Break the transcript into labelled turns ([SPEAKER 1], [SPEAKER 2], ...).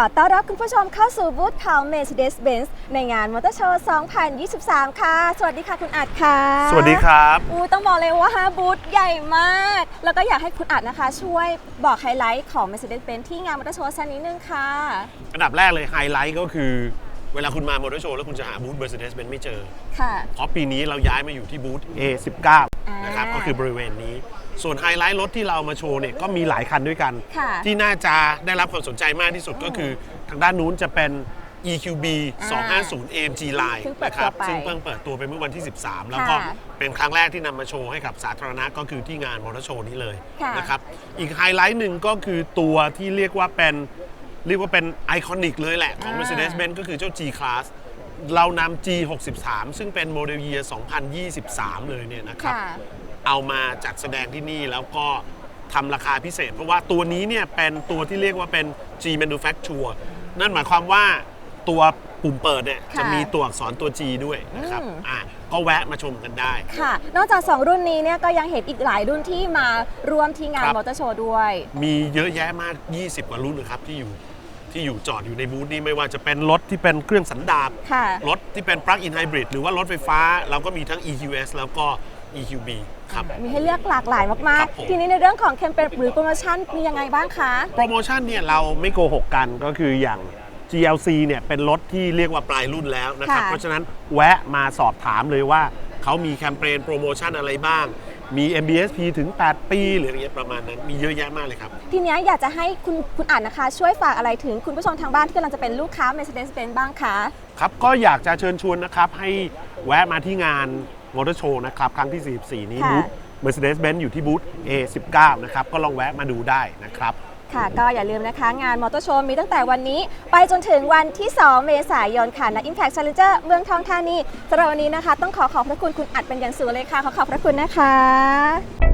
[SPEAKER 1] ขอต้อนรับคุณผู้ชมเข้าสู่บูธข่าว Mercedes-Benz ในงานมอเตอร์โชว์ 2023 ค่ะ สวัสดีค่ะคุณอัดค่ะ
[SPEAKER 2] สวัสดีครับ
[SPEAKER 1] อูต้องบอกเลยว่าบูธใหญ่มาก แล้วก็อยากให้คุณอัดนะคะ ช่วยบอกไฮไลท์ของ Mercedes-Benz ที่งานมอเตอร์โชว์สักนิดนึงค่ะ
[SPEAKER 2] อันดับแรกเลยไฮไลท์ก็คือเวลาคุณมามอเตอร์โชว์แล้วคุณจะหาบูธ Mercedes-Benz ไม่เจอ
[SPEAKER 1] ค่ะ
[SPEAKER 2] เพราะปีนี้เราย้ายมาอยู่ที่บูธ A19 นะ ครับ
[SPEAKER 1] อ่า
[SPEAKER 2] ก็คือบริเวณนี้ ส่วนไฮไลท์รถที่เรามาโชว์เนี่ยก็มีหลายคันด้วยกัน
[SPEAKER 1] ค่ะ
[SPEAKER 2] ที่น่าจะได้รับความสนใจมากที่สุดก็คือทางด้านนู้นจะเป็น EQB 250 AMG Line
[SPEAKER 1] เพิ่งเปิด
[SPEAKER 2] นะครั
[SPEAKER 1] ตัวไป
[SPEAKER 2] ซึ่งเพิ่งเปิดตัวไปเมื่อวันที่ 13 แล้วก็
[SPEAKER 1] ค่ะ
[SPEAKER 2] เป็นครั้งแรกที่นำมาโชว์ให้กับสาธารณะก็คือที่งานมอเตอร์โชว์นี้เลย
[SPEAKER 1] ค่ะ
[SPEAKER 2] นะครับ อีกไฮไลท์หนึ่งก็คือตัวที่เรียกว่าเป็นเรียกว่าเป็นไอคอนิกเลยแหละของ
[SPEAKER 1] อ่า
[SPEAKER 2] Mercedes-Benz ก็คือเจ้า G-Class เรานำ G63 ซึ่งเป็นโมเดลเยียร์2023 เลยเนี่ยนะครับ
[SPEAKER 1] ค่ะ
[SPEAKER 2] เอามาจัดแสดงที่นี่แล้วก็ทำราคาพิเศษ เพราะว่าตัวนี้เนี่ยเป็นตัวที่เรียกว่าเป็น G Manufacture นั่นหมายความว่าตัวปุ่มเปิดเนี่ย
[SPEAKER 1] ค่ะ
[SPEAKER 2] จะมีตัวอักษรตัว G ด้วยนะครับ
[SPEAKER 1] อืม
[SPEAKER 2] อะก็แวะมาชมกันได้
[SPEAKER 1] ค่ะ นอกจาก 2 รุ่นนี้เนี่ยก็ยังเห็นอีกหลายรุ่นที่มาร่วมที่งาน
[SPEAKER 2] ครับ
[SPEAKER 1] มอเตอร์โชว์ด้วย
[SPEAKER 2] มีเยอะแยะมาก 20 กว่ารุ่นนะครับที่อยู่ที่อยู่จอดอยู่ในบูธนี้ไม่ว่าจะเป็นรถที่เป็นเครื่องสันดาป
[SPEAKER 1] ค่ะ
[SPEAKER 2] รถที่เป็น plug-in hybrid หรือว่ารถไฟฟ้าเราก็มีทั้ง EQS แล้วก็ EQB ครับ
[SPEAKER 1] มีให้เลือกหลากหลายมาก
[SPEAKER 2] ครับผม
[SPEAKER 1] ๆ ทีนี้ในเรื่องของแคมเปญหรือโปรโมชั่นมียังไงบ้างคะ
[SPEAKER 2] โปรโมชั่นเนี่ยเราไม่โกหกกันก็คืออย่าง GLC เนี่ยเป็นรถที่เรียกว่าปลายรุ่นแล้วนะครับ
[SPEAKER 1] ค่ะ
[SPEAKER 2] เพราะฉะนั้นแวะมาสอบถามเลยว่าเขามีแคมเปญโปรโมชั่นอะไรบ้าง มี MBSP ถึง 8 ปีหรืออะไรเงี้ยประมาณนั้นมีเยอะแยะมากเลยครับ
[SPEAKER 1] ทีเนี้ยอยากจะให้คุณคุณอ่านนะคะ ช่วยฝากอะไรถึงคุณผู้ชมทางบ้านที่กำลังจะเป็นลูกค้า Mercedes-Benz บ้างคะ
[SPEAKER 2] ครับก็อยากจะเชิญชวนนะครับให้แวะมาที่งานมอเตอร์โชว์นะครับ ครั้งที่ 44 นี้
[SPEAKER 1] ค่ะ
[SPEAKER 2] บูธ Mercedes-Benz อยู่ที่บูธ A19 นะครับ ก็ลองแวะมาดูได้นะครับ
[SPEAKER 1] ค่ะ ก็อย่าลืมนะคะ งานมอเตอร์โชว์มีตั้งแต่วันนี้ ไปจนถึงวันที่ 2 เมษายนค่ะณ Impact Challenger เมืองทองธานีสำหรับวันนี้นะคะ ต้องขอขอบพระคุณคุณอัดเป็นอย่างสูงเลยค่ะ ขอขอบพระคุณนะคะ